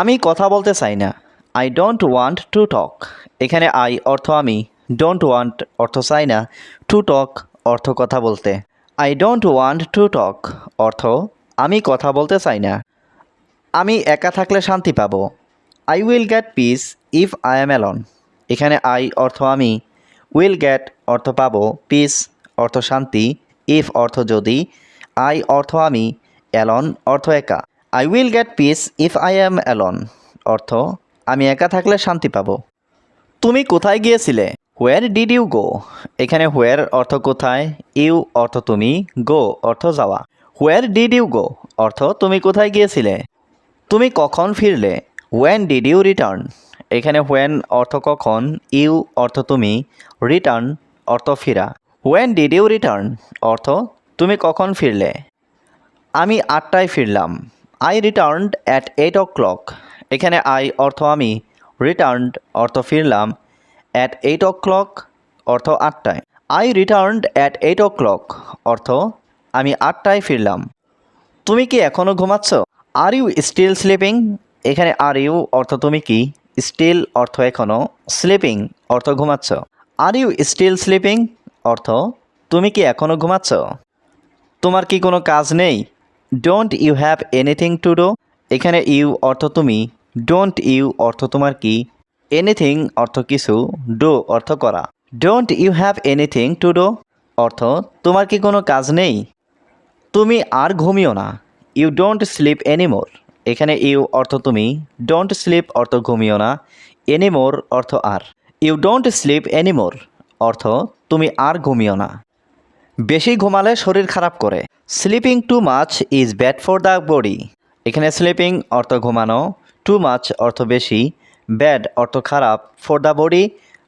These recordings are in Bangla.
আমি কথা বলতে চাই না। I don't want to talk এখানে আই অর্থ আমি। ডোন্ট ওয়ান্ট অর্থ চাই না। টু টক অর্থ কথা বলতে। I don't want to talk অর্থ আমি কথা বলতে চাই না। আমি একা থাকলে শান্তি পাব। I will get peace if I am alone এখানে আই অর্থ আমি। উইল গেট অর্থ পাব। পিস অর্থ শান্তি। ইফ অর্থ যদি। আই অর্থ আমি। অ্যালন অর্থ একা। I will get peace if I am alone অর্থ, আমি একা থাকলে শান্তি পাবো। তুমি কোথায় গিয়েছিলে? হোয়ার ডিড ইউ গো এখানে হোয়ার অর্থ কোথায় ইউ অর্থ তুমি গো অর্থ যাওয়া। হোয়ার ডিড ইউ গো অর্থ, তুমি কোথায় গিয়েছিলে? তুমি কখন ফিরলে? ওয়েন ডিড ইউ রিটার্ন এখানে হোয়েন অর্থ কখন ইউ অর্থ তুমি রিটার্ন অর্থ ফিরা। ওয়েন ডিড ইউ রিটার্ন অর্থ, তুমি কখন ফিরলে? আমি আটটায় ফিরলাম। I returned at eight o'clock এখানে আই অর্থ আমি। রিটার্নড অর্থ ফিরলাম অ্যাট এইট ও ক্লক অর্থ আটটায়। I returned at eight o'clock অর্থ আমি আটটায় ফিরলাম। তুমি কি এখনও ঘুমাচ্ছ? আর ইউ স্টিল স্লিপিং এখানে আর ইউ অর্থ তুমি কি? স্টিল অর্থ এখনও স্লিপিং অর্থ ঘুমাচ্ছ। আর ইউ স্টিল স্লিপিং অর্থ তুমি কি এখনও ঘুমাচ্ছ? তোমার কি কোনো কাজ নেই? Don't you have anything to do এখানে ইউ অর্থ তুমি। ডোন্ট ইউ অর্থ তোমার কি? এনিথিং অর্থ কিছু। ডো অর্থ করা। Don't you have anything to do অর্থ, তোমার কি কোনো কাজ নেই? তুমি আর ঘুমিও না। ইউ ডোন্ট স্লিপ এনিমোর এখানে ইউ অর্থ তুমি। ডোন্ট স্লিপ অর্থ ঘুমিও না। এনিমোর অর্থ আর। ইউ ডোন্ট স্লিপ এনিমোর অর্থ, তুমি আর ঘুমিও না। বেশি ঘুমালে শরীর খারাপ করে। Sleeping too much is bad for the body এখানে স্লিপিং অর্থ ঘুমানো টু মাছ অর্থ বেশি ব্যাড অর্থ খারাপ ফর দ্য বডি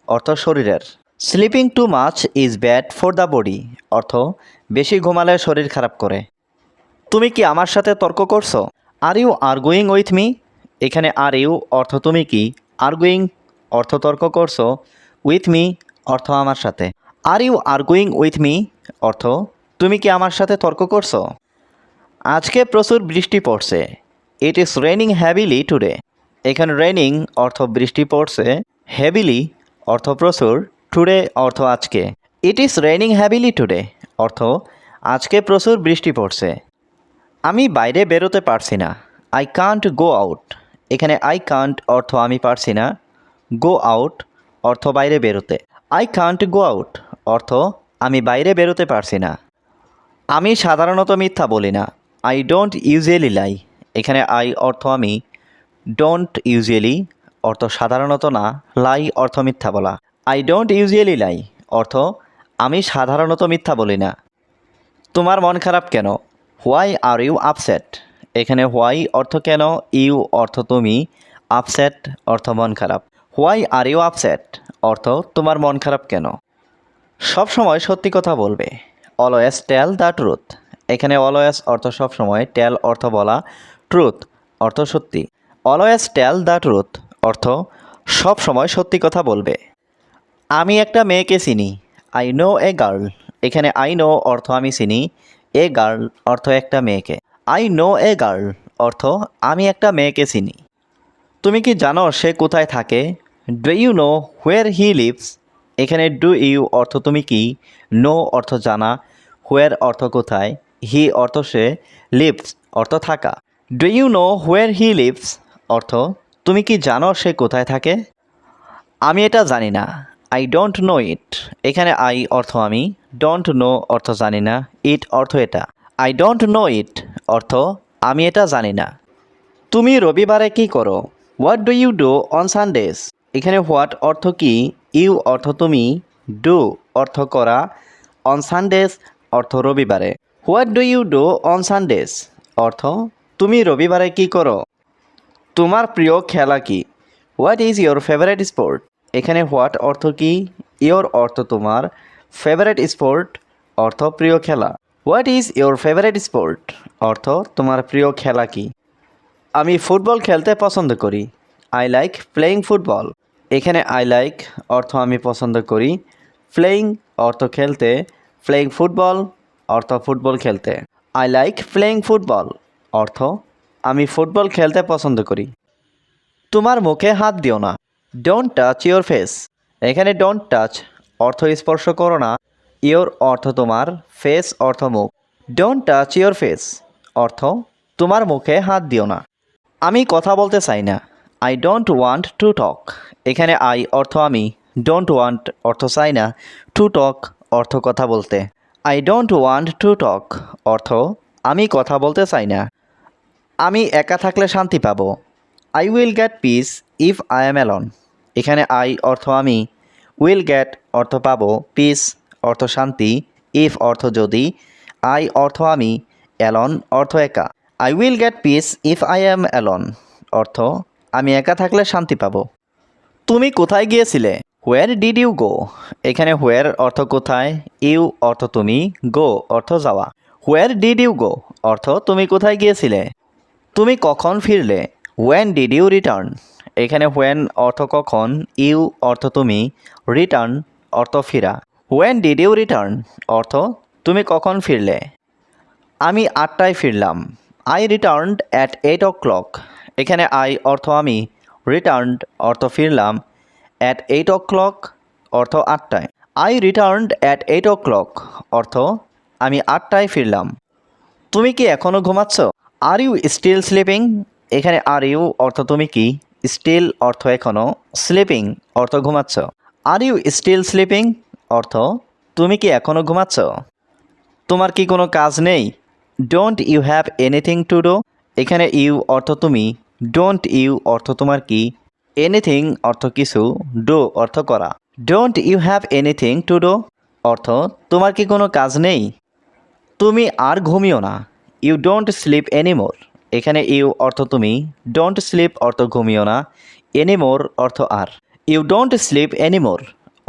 অর্থ শরীরের। Sleeping too much is bad for the body অর্থ বেশি ঘুমালে শরীর খারাপ করে। তুমি কি আমার সাথে তর্ক করছ? Are you arguing with me এখানে আর ইউ অর্থ তুমি কি? আর্গুইং অর্থ তর্ক করছ। উইথ মি অর্থ আমার সাথে। Are you arguing with me অর্থ, তুমি কি আমার সাথে তর্ক করছ? আজকে প্রচুর বৃষ্টি পড়ছে। It is raining heavily today এখানে রেনিং অর্থ বৃষ্টি পড়ছে। হেভিলি অর্থ প্রচুর। টুডে অর্থ আজকে। It is raining heavily today অর্থ, আজকে প্রচুর বৃষ্টি পড়ছে। আমি বাইরে বেরোতে পারছি না। আই কান্ট গো আউট এখানে আই কান্ট অর্থ আমি পারছি না। গো আউট অর্থ বাইরে বেরোতে। আই কান্ট গো আউট অর্থ, আমি বাইরে বেরোতে পারছি না। আমি সাধারণত মিথ্যা বলি না। আই ডোন্ট ইউজুয়ালি লাই এখানে আই অর্থ আমি ডোন্ট ইউজুয়ালি অর্থ সাধারণত না। লাই অর্থ মিথ্যা বলা। আই ডোন্ট ইউজুয়ালি লাই অর্থ, আমি সাধারণত মিথ্যা বলি না। তোমার মন খারাপ কেন? হোয়াই আর ইউ আপসেট এখানে হোয়াই অর্থ কেন? ইউ অর্থ তুমি আপসেট অর্থ মন খারাপ। হোয়াই আর ইউ আপসেট অর্থ, তোমার মন খারাপ কেন? সব সময় সত্যি কথা বলবে। Always tell the truth. এখানে অলওয়েজ অর্থ সব সময় টেল অর্থ বলা ট্রুথ, অর্থ সত্যি। অলওয়েজ টেল দ্য ট্রুথ, অর্থ সব সময় সত্যি কথা বলবে। আমি একটা মেয়েকে চিনি। I know a girl. এখানে আই নো অর্থ আমি চিনি, এ গার্ল অর্থ একটা মেয়েকে। আই নো এ গার্ল অর্থ আমি একটা মেয়েকে চিনি। তুমি কি জানো সে কোথায় থাকে? Do you know where he lives? এখানে ডু ইউ অর্থ তুমি কি? নো অর্থ জানা। হোয়ার অর্থ কোথায়? হি অর্থ সে। লিভস অর্থ থাকা। Do you know where he lives অর্থ, তুমি কি জানো সে কোথায় থাকে? আমি এটা জানি না। আই ডোন্ট নো ইট এখানে আই অর্থ আমি। ডোন্ট নো অর্থ জানি না। ইট অর্থ এটা। আই ডোন্ট নো ইট অর্থ, আমি এটা জানি না। তুমি রবিবারে কি করো? What do you do on Sundays এখানে হোয়াট অর্থ কি? ইউ অর্থ তুমি। ডু অর্থ করা। অন সানডেজ অর্থ রবিবারে। What do you do on Sundays অর্থ, তুমি রবিবারে কি করো? তোমার প্রিয় খেলা কি? What is your favourite sport এখানে হোয়াট অর্থ কি? ইয়োর অর্থ তোমার। ফেভারিট স্পোর্ট অর্থ প্রিয় খেলা। What is your favourite sport অর্থ, তোমার প্রিয় খেলা কি? আমি ফুটবল খেলতে পছন্দ করি। আই লাইক প্লেয়িং ফুটবল এখানে আই লাইক অর্থ আমি পছন্দ করি। প্লেয়িং অর্থ খেলতে। প্লেয়িং ফুটবল অর্থ ফুটবল খেলতে। আই লাইক প্লেয়িং ফুটবল অর্থ আমি ফুটবল খেলতে পছন্দ করি। তোমার মুখে হাত দিও না। ডোন্ট টাচ ইওর ফেস এখানে ডোন্ট টাচ অর্থ স্পর্শ করো না। ইওর অর্থ তোমার ফেস অর্থ মুখ। ডোন্ট টাচ ইওর ফেস অর্থ তোমার মুখে হাত দিও না। আমি কথা বলতে চাই না। I don't want to talk এখানে আই অর্থ আমি। ডোন্ট ওয়ান্ট অর্থ চাই না। টু টক অর্থ কথা বলতে। I don't want to talk অর্থ আমি কথা বলতে চাই না। আমি একা থাকলে শান্তি পাবো। I will get peace if I am alone এখানে আই অর্থ আমি। উইল গেট অর্থ পাবো। পিস অর্থ শান্তি। ইফ অর্থ যদি। আই অর্থ আমি। অ্যালন অর্থ একা। I will get peace if I am alone অর্থ আমি একা থাকলে শান্তি পাবো। তুমি কোথায় গিয়েছিলে? হোয়ার ডিড ইউ গো এখানে হোয়ার অর্থ কোথায় ইউ অর্থ তুমি গো অর্থ যাওয়া। হোয়ার ডিড ইউ গো অর্থ তুমি কোথায় গিয়েছিলে? তুমি কখন ফিরলে? ওয়েন ডিড ইউ রিটার্ন এখানে হোয়েন অর্থ কখন ইউ অর্থ তুমি রিটার্ন অর্থ ফিরা। ওয়েন ডিড ইউ রিটার্ন অর্থ তুমি কখন ফিরলে? আমি আটটায় ফিরলাম। I returned at eight o'clock এখানে আই অর্থ আমি রিটার্নড অর্থ ফিরলাম অ্যাট এইট ও ক্লক অর্থ আটটায়। I returned at eight o'clock অর্থ আমি আটটায় ফিরলাম। তুমি কি এখনও ঘুমাচ্ছ? আর ইউ স্টিল স্লিপিং এখানে আর ইউ অর্থ তুমি কি? স্টিল অর্থ এখনও স্লিপিং অর্থ ঘুমাচ্ছ। আর ইউ স্টিল স্লিপিং অর্থ তুমি কি এখনও ঘুমাচ্ছ? তোমার কি কোনো কাজ নেই? Don't you have anything to do এখানে ইউ অর্থ তুমি। ডোন্ট ইউ অর্থ তোমার কি? এনিথিং অর্থ কিছু। ডো অর্থ করা। Don't you have anything to do অর্থ, তোমার কি কোনো কাজ নেই? তুমি আর ঘুমিও না। ইউ ডোন্ট স্লিপ এনিমোর এখানে ইউ অর্থ তুমি। ডোন্ট স্লিপ অর্থ ঘুমিও না। এনিমোর অর্থ আর। ইউ ডোন্ট স্লিপ এনিমোর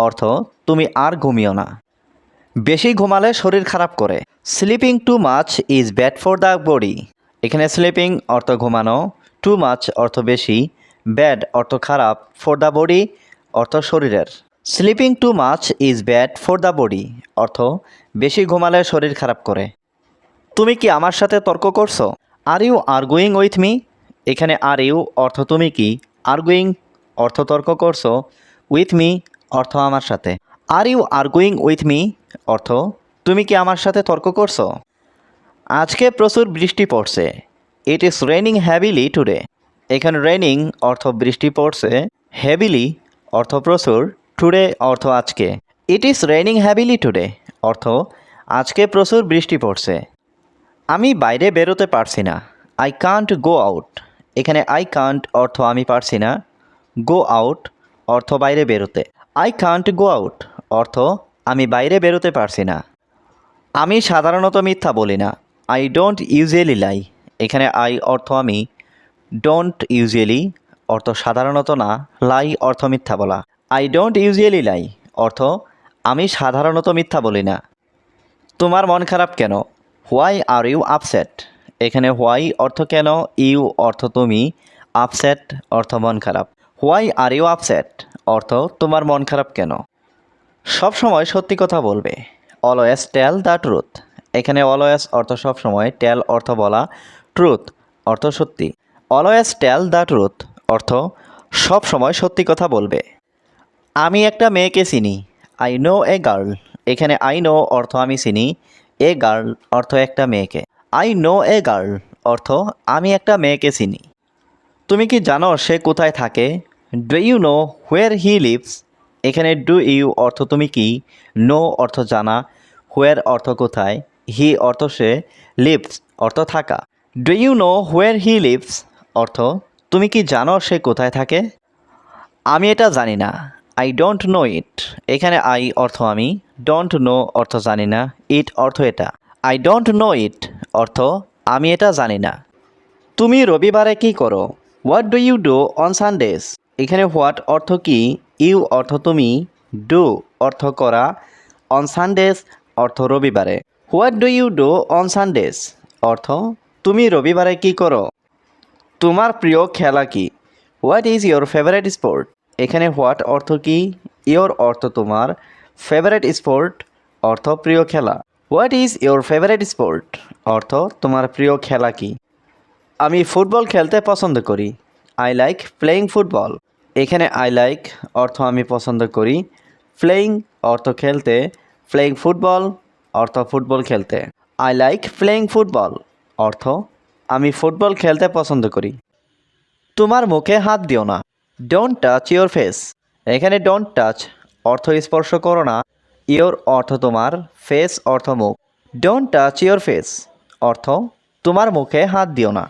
অর্থ, তুমি আর ঘুমিও না। বেশি ঘুমালে শরীর খারাপ করে। Sleeping too much is bad for the body এখানে স্লিপিং অর্থ ঘুমানো। টু মাচ অর্থ বেশি ব্যাড অর্থ খারাপ ফর দ্য বডি অর্থ শরীরের। Sleeping too much is bad for the body অর্থ বেশি ঘুমালে শরীর খারাপ করে। তুমি কি আমার সাথে তর্ক করছ? Are you arguing with me এখানে আর ইউ অর্থ তুমি কি? আর্গুইং অর্থ তর্ক করছ? উইথ মি অর্থ আমার সাথে। Are you arguing with me অর্থ তুমি কি আমার সাথে তর্ক করছ? আজকে প্রচুর বৃষ্টি পড়ছে। It is raining heavily today এখানে রেনিং অর্থ বৃষ্টি পড়ছে হ্যাভিলি অর্থ প্রচুর টুডে অর্থ আজকে। It is raining heavily today অর্থ আজকে প্রচুর বৃষ্টি পড়ছে। আমি বাইরে বেরোতে পারছি না। আই কান্ট গো আউট এখানে আই কান্ট অর্থ আমি পারছি না। গো আউট অর্থ বাইরে বেরোতে। আই কান্ট গো আউট অর্থ আমি বাইরে বেরোতে পারছি না। আমি সাধারণত মিথ্যা বলি না। আই ডোন্ট ইউজুয়ালি লাই এখানে আই অর্থ আমি। ডোন্ট ইউজুয়ালি অর্থ সাধারণত না, লাই অর্থ মিথ্যা বলা। আই ডোন্ট ইউজুয়ালি লাই অর্থ আমি সাধারণত মিথ্যা বলি না। তোমার মন খারাপ কেন? হোয়াই আর ইউ আপসেট এখানে হোয়াই অর্থ কেন? ইউ অর্থ তুমি। আপসেট অর্থ মন খারাপ। হোয়াই আর ইউ আপসেট অর্থ তোমার মন খারাপ কেন? সব সময় সত্যি কথা বলবে। অলওয়েজ টেল দ্য ট্রুথ এখানে অলওয়েজ অর্থ সব সময় টেল অর্থ বলা। ট্রুথ অর্থ সত্যি। অলওয়েজ টেল দ্য ট্রুথ অর্থ সব সময় সত্যি কথা বলবে। আমি একটা মেয়েকে চিনি। আই নো এ গার্ল এখানে আই নো অর্থ আমি চিনি। এ গার্ল অর্থ একটা মেয়েকে। আই নো এ গার্ল অর্থ আমি একটা মেয়েকে চিনি। তুমি কি জানো সে কোথায় থাকে? Do you know where he lives এখানে ডু ইউ অর্থ তুমি কি? নো অর্থ জানা। হোয়ার অর্থ কোথায়? হি অর্থ সে লিভস অর্থ থাকা। Do you know where he lives অর্থ, তুমি কি জানো সে কোথায় থাকে? আমি এটা জানি না। আই ডোন্ট নো ইট এখানে আই অর্থ আমি। ডোন্ট নো অর্থ জানি না। ইট অর্থ এটা। আই ডোন্ট নো ইট অর্থ, আমি এটা জানি না। তুমি রবিবারে কি করো? What do you do on Sundays এখানে হোয়াট অর্থ কি? ইউ অর্থ তুমি। ডু অর্থ করা অন সানডেজ অর্থ রবিবারে। What do you do on Sundays অর্থ তুমি রবিবারে কি করো তোমার প্রিয় খেলা কি? What is your favourite sport এখানে হোয়াট অর্থ কি? ইয়োর অর্থ তোমার ফেভারেট স্পোর্ট অর্থ প্রিয় খেলা। What is your favourite sport অর্থ তোমার প্রিয় খেলা কি? আমি ফুটবল খেলতে পছন্দ করি। আই লাইক প্লেয়িং ফুটবল এখানে আই লাইক অর্থ আমি পছন্দ করি। প্লেয়িং অর্থ খেলতে। প্লেয়িং ফুটবল অর্থ ফুটবল খেলতে। আই লাইক প্লেয়িং ফুটবল অর্থ, আমি ফুটবল খেলতে পছন্দ করি। তোমার মুখে হাত দিও না। ডোন্ট টাচ ইয়োর ফেস এখানে ডোন্ট টাচ অর্থ স্পর্শ করো না। ইওর অর্থ তোমার ফেস অর্থ মুখ। ডোন্ট টাচ ইয়োর ফেস অর্থ, তোমার মুখে হাত দিও না।